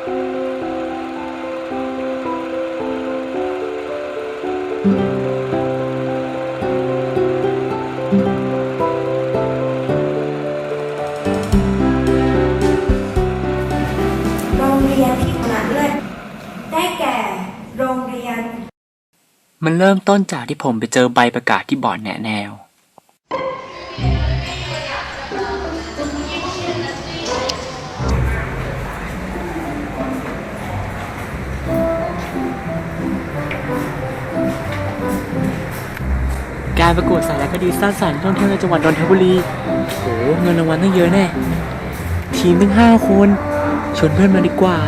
มันเริ่มต้นจากที่ผมไปเจอใบประกาศที่บอร์ดแนะแนว การประกวดสารคดีสร้างสรรค์ท่องเที่ยวในจังหวัดนนทบุรีโหเงินรางวัลตั้งเยอะแน่ ทีมตั้งห้าคนชวนเพื่อนมาดีกว่า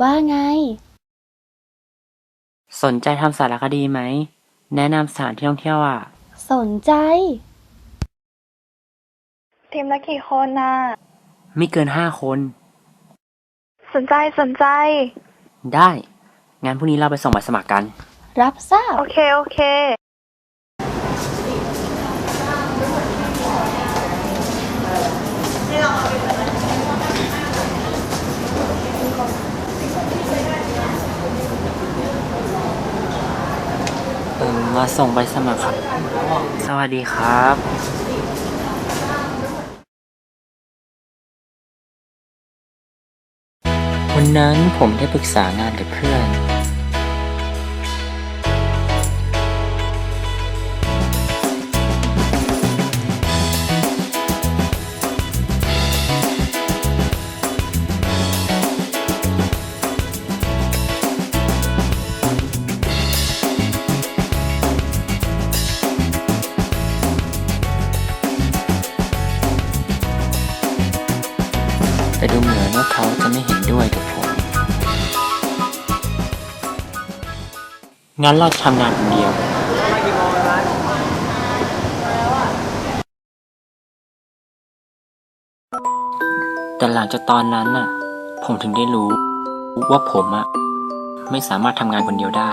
ว่าไง สนใจทำสารคดีไหม แนะนำสถานที่ท่องเที่ยวอะ สนใจ ทีมละกี่คนน่ะ ไม่เกินห้าคน สนใจสนใจ ได้ งั้นพรุ่งนี้เราไปส่งใบสมัครกัน รับทราบ โอเค โอเค เออมาส่งใบสมัครครับ สวัสดีครับวันนั้นผมได้ปรึกษางานกับเพื่อน งั้นเราทำงานคนเดียวแต่หลังจากตอนนั้นน่ะ ผมถึงได้รู้ว่าผมอะไม่สามารถทำงานคนเดียวได้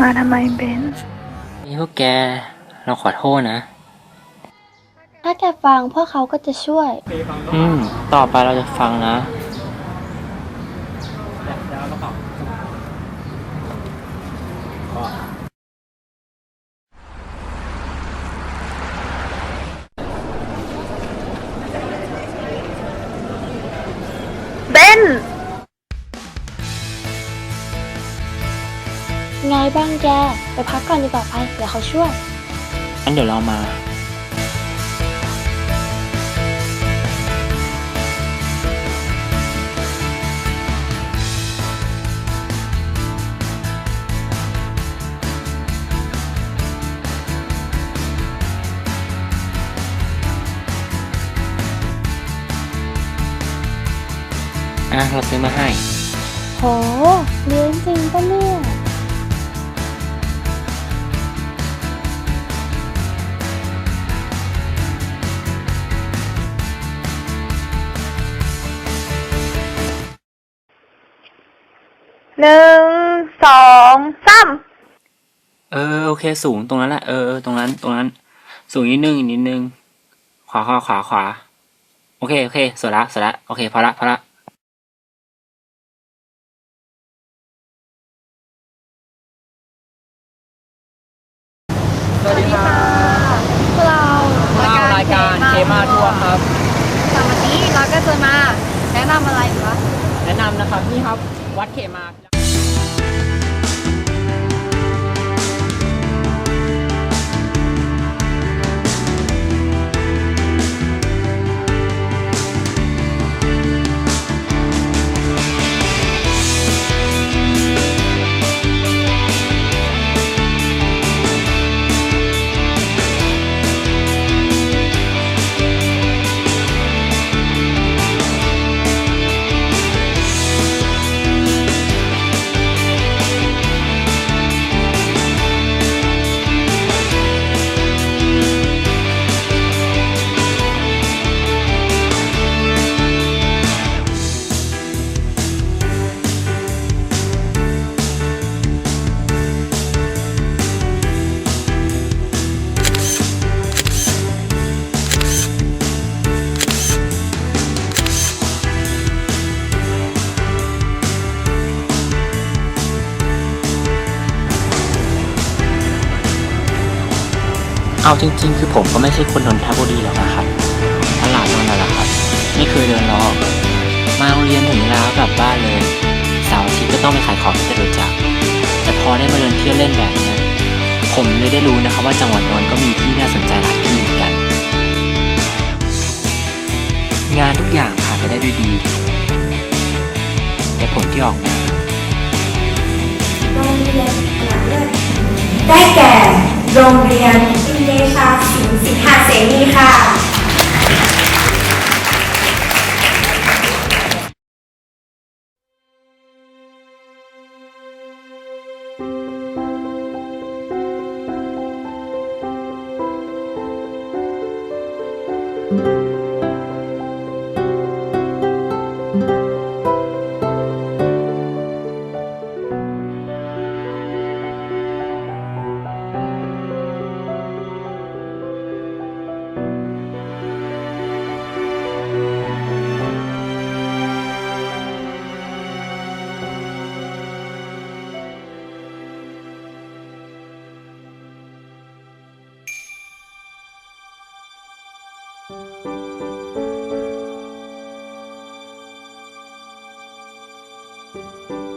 มาทำไมเบนนี่พวกแก เราขอโทษนะ ถ้าแกฟังพวกเขาก็จะช่วย อืม ต่อไปเราจะฟังนะ เบน ไงบ้างแก ไปพักก่อนดีกว่าไป เดี๋ยวเขาช่วย งั้นเดี๋ยวเรามา อะ เราซื้อมาให้ โหเลี้ยงจริงปะเนี่ย หนึ่งสองสามเออโอเค สูงตรงนั้นแหละเออเออตรงนั้นตรงนั้น สูงนิดนึงอีกนิดนึง ขวาขวาขวาขวาโอเค โอเคสวยละสวยละโอเคพอละพอละสวัสดีครับพวกเราเรารายการเคมาทัวร์ครับ แต่วันนี้เราก็จะมาแนะนำอะไรดีวะแนะนำนะครับนี่ครับวัดเขมา เอาจริง ๆ คือผมก็ไม่ใช่คนนนทบุรีหรอกนะครับตลาดนนท์น่ะแหละครับ ไม่เคยเดินล้อกมาโรงเรียนถึงเวลาก็กลับบ้านเลยเสาร์อาทิตย์ก็ต้องไปขายของที่จตุจักรแต่พอได้มาเดินเที่ยวเล่นแบบนี้ผมเลยได้รู้นะครับว่าจังหวัดนนท์ก็มีที่น่าสนใจหลายที่เหมือนกัน งานทุกอย่างผ่านไปได้ด้วยดีแต่ผลที่ออกมา ได้แก่ โรงเรียนอินเดชาสิงสิทธาเสนีค่ะ เ